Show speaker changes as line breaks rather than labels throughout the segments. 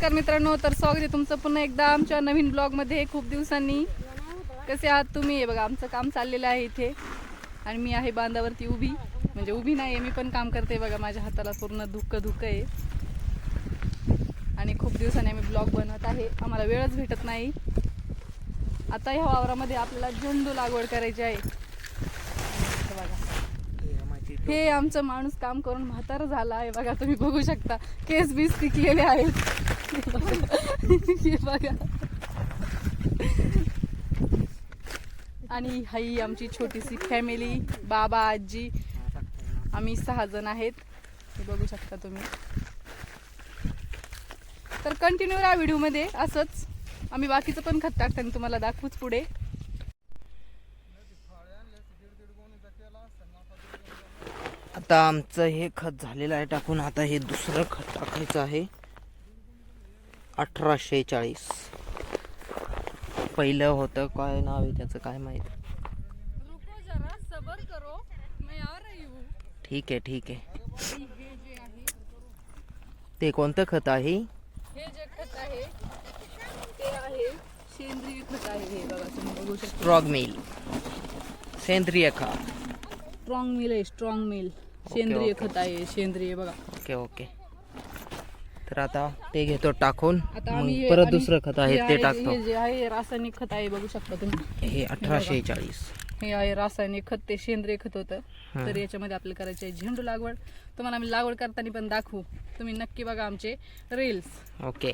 नमस्कार मित्रांनो तर स्वागत आहे तुमचं पुन्हा एकदा आमच्या नवीन ब्लॉगमध्ये. खूप दिवसांनी कसे आहात तुम्ही? हे बघा आमचं काम चाललेलं आहे इथे. आणि मी आहे बांधावरती उभी. म्हणजे उभी नाही आहे मी पण काम करते बघा माझ्या हाताला पूर्ण धुक्क धुकं आहे. आणि खूप दिवसांनी आम्ही ब्लॉग बनवत आहे. आम्हाला वेळच भेटत नाही. आता ह्या वावरामध्ये आपल्याला झेंडू लागवड करायची आहे. हे बघा. हे आमचं माणूस काम करून म्हातार झाला आहे बघा तुम्ही बघू शकता. केस बीस पिकलेले आहेत. हे बघा. आणि हाई आमची छोटीशी फॅमिली बाबा आजी. आम्ही सहा जण आहेत. हे बघू शकता तुम्ही. तर कंटिन्यू राहा व्हिडिओमध्ये असंच. आम्ही बाकीचं पण खत टाकताना तुम्हाला दाखवूच पुढे.
आता आमचं हे खत झालेलं आहे टाकून. आता हे दुसरं खत टाकायचं आहे. अठराशे चाळीस पहिलं होतं काय नाव आहे त्याचं काय माहीत?
हूँ.
ठीक आहे ठीक आहे.
हे
ते कोणतं खत आहे. स्ट्रॉग मिल सेंद्रिय खत.
स्ट्रॉंग मिल आहे स्ट्रॉंग मिल सेंद्रिय. खत आहे सेंद्रिय बघा.
ओके ओके तर आता ते घेतो टाकून. मग परत दुसरं खत आहे ते
जे-
टाकतो.
हे जे आहे रासायनिक खत आहे बघू शकता तुम्ही.
हे अठराशे चाळीस.
हे आहे रासायनिक खत ते सेंद्रिय खत होतं. तर याच्यामध्ये आपल्याला करायचे आहे झेंडू लागवड. तुम्हाला आम्ही लागवड करताना पण दाखवू. तुम्ही नक्की बघा आमचे रील्स
ओके.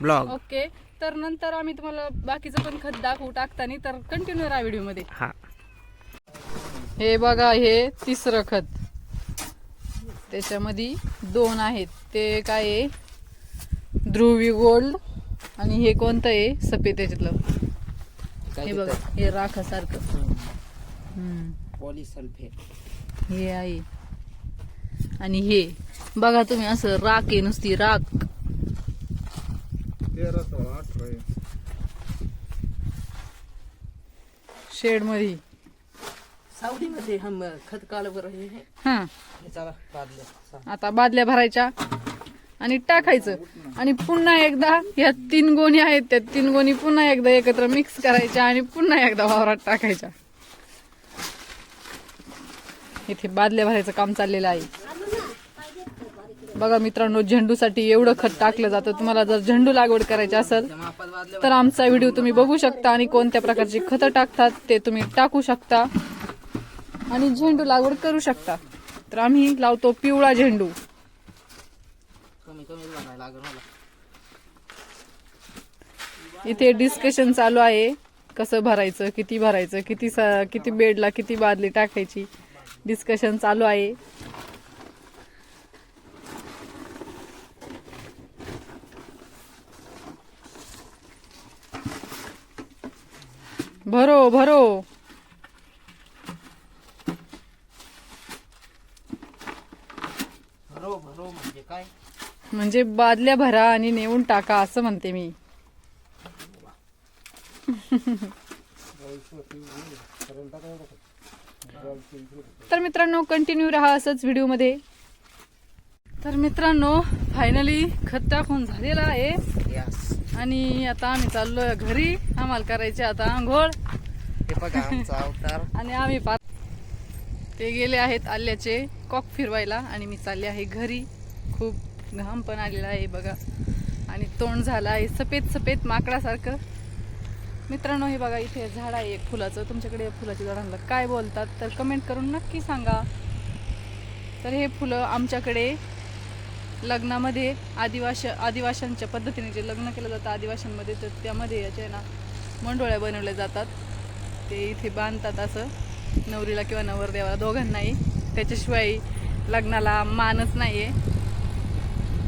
Blog
okay. तर नंतर आम्ही तुम्हाला बाकीचं पण खत दाखवू टाकताना तर कंटिन्यू राहा व्हिडिओमध्ये.
हा.
हे बघा हे तिसरं खत. त्याच्यामध्ये दोन आहेत. ते काय आहे? ध्रुवी गोल्ड आणि हे कोणतं आहे? सफेद त्याच्यातलं हे बघा हे राखासारखं.
पॉलिसल्फेट.
हे आहे. आणि हे बघा तुम्ही असं राख आहे नुसती राख. शेडमध्ये
सावलीमध्ये हम खत काल बरं हे. हे. चला बादल्या
आता बादल्या भरायच्या. आणि टाकायचं. आणि पुन्हा एकदा या तीन गोणी आहेत त्या तीन गोणी पुन्हा एकदा एकत्र मिक्स करायच्या आणि पुन्हा एकदा वावरात टाकायच्या. इथे बादल्या भरायचं काम चाललेलं आहे. बघा मित्रांनो झेंडूसाठी एवढं खत टाकलं जातं. तुम्हाला जर झेंडू लागवड करायची असेल तर आमचा व्हिडिओ तुम्ही बघू शकता आणि कोणत्या प्रकारची खतं टाकतात ते तुम्ही टाकू शकता. आणि झेंडू लागवड करू शकता. तर आम्ही लावतो पिवळा झेंडू.
लागेल मला.
इथे डिस्कशन चालू आहे. कसं भरायचं किती भरायचं किती स- किती बेडला किती बादली टाकायची? डिस्कशन चालू आहे. भरो भरो.
भरो भरो म्हणजे काय?
म्हणजे बादल्या भरा आणि नेऊन टाका असं म्हणते मी. तर मित्रांनो कंटिन्यू राहा असंच व्हिडिओमध्ये. तर मित्रांनो फायनली खत टाकून झालेला आहे. आणि आता आम्ही चाललोय घरी. आम्हाला करायचे आता आंघोळ. आणि आम्ही ते गेले आहेत आल्याचे कॉक फिरवायला आणि मी चालले आहे घरी. खूप घाम पण आलेला आहे बघा. आणि तोंड झालं आहे. सफेद सफेद माकडासारखं. मित्रांनो हे बघा इथे झाड आहे एक फुलाचं. तुमच्याकडे फुलाच्या झाडांना काय बोलतात? तर कमेंट करून नक्की सांगा. तर हे फुलं आमच्याकडे लग्नामध्ये आदिवाश आदिवाशांच्या पद्धतीने जे लग्न केलं जातं आदिवाशांमध्ये तर त्यामध्ये याच्या ना मंडोळ्या बनवल्या जातात. ते इथे बांधतात असं. नवरीला किंवा नवरदेवाला दोघांनाही. त्याच्याशिवाय लग्नाला मानच नाही आहे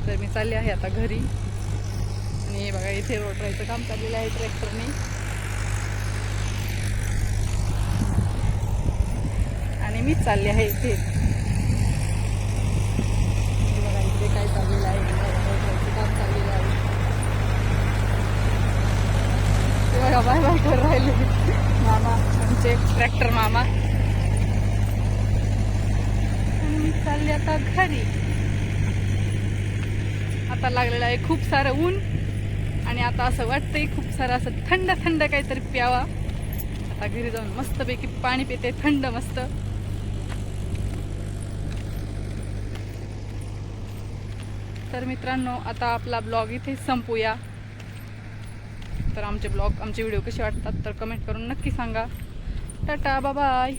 तर मी चालले आहे आता घरी. आणि बघा इथे रोड रोटरायचं काम चाललेलं आहे ट्रॅक्टरने. आणि मी चालले आहे इथे. बघा इथे काय चाललेलं आहे. हे काम चाललेलं आहे. बघा बाय बाय कर राहिले. मामा आमचे ट्रॅक्टर मामा. मी चालले आता घरी. आता लागलेलं आहे खूप सारं ऊन. आणि आता असं वाटतंय खूप सारं असं थंड थंड काहीतरी प्यावा. आता घरी जाऊन मस्तपैकी पाणी पिते थंड मस्त. तर मित्रांनो आता आपला ब्लॉग इथे संपूया. तर आमचे ब्लॉग आमचे व्हिडिओ कसे वाटतात तर कमेंट करून नक्की सांगा. Tata bye